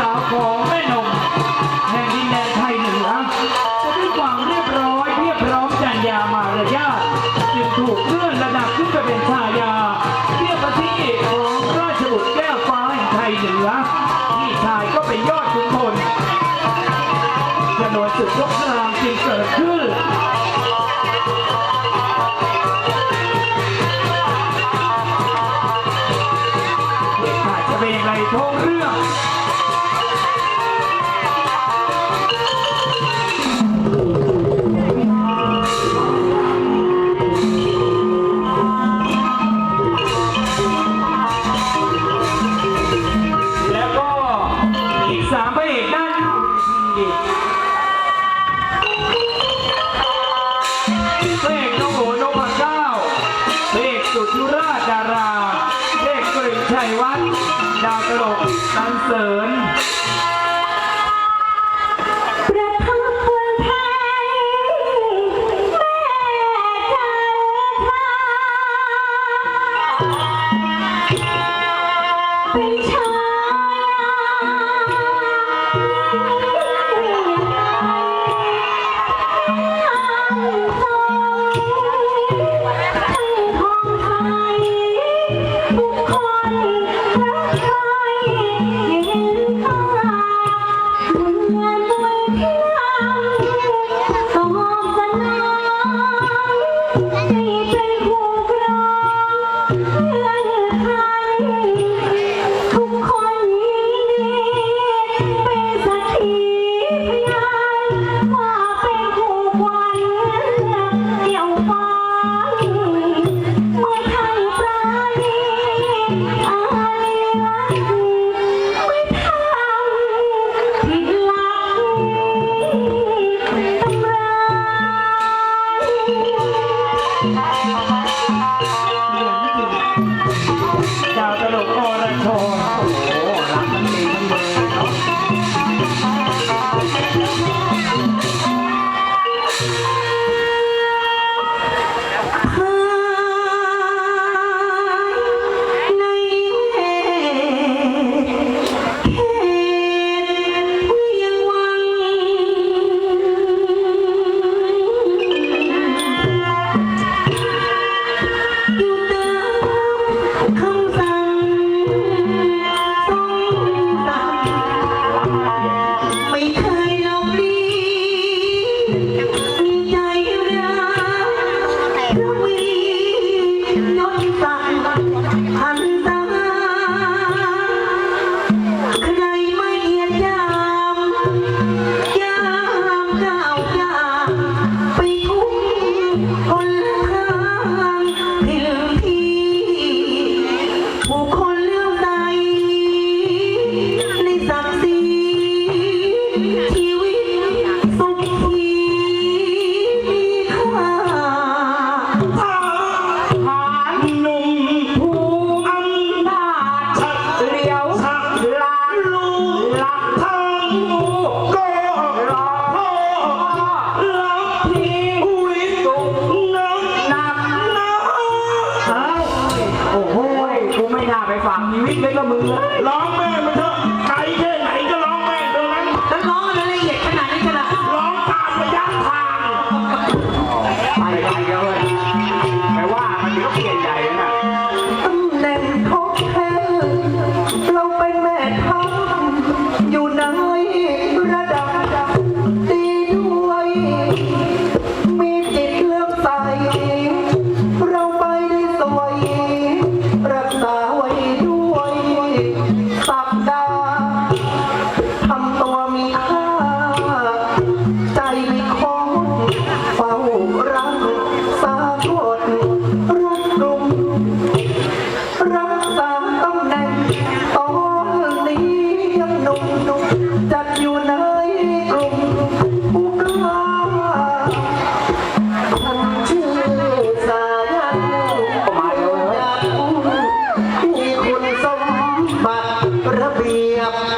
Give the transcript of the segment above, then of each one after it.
สาวขอแม่นมแห่งดินแดนไทยเหนือจะด้วยความเรียบร้อยเพียบร้อมจัญญามารยาทจึงถูกเลื่อนระดับขึ้นไปเป็นชายาเทียบประที่ของราชบุตรแก้วฟ้าแห่งไทยเหนือพี่ชายก็เปยอดขุนพลจนวนศึกลบรามจึงเกิดขึ้นเป็นไรท้องเรื่อง เสริญ จ้าตลกอรชร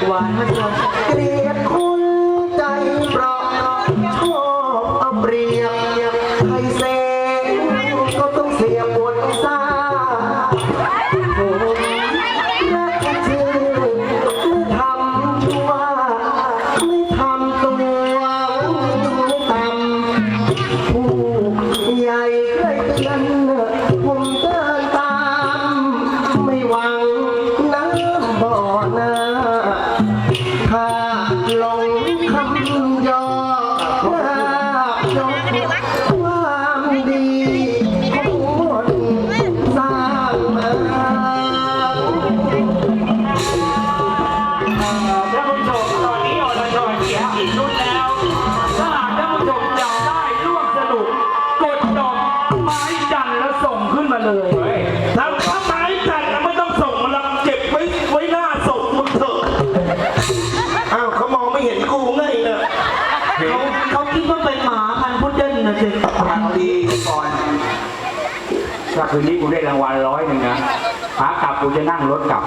หวานเกลียดคุณใจเปราะชอบเอาเปรียบใครเส ความดีของคนสร้างมา คืนนี้กูได้รางวัลร้อยหนึ่งนะขากลับกูจะนั่งรถกลับ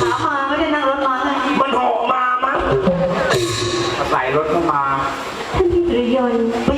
ขามาไม่ได้นั่งรถมาเลยมันหกมามั้งใส่รถเข้ามา ท่านพี่สุริยนต์ว่ายังไงจันทราได้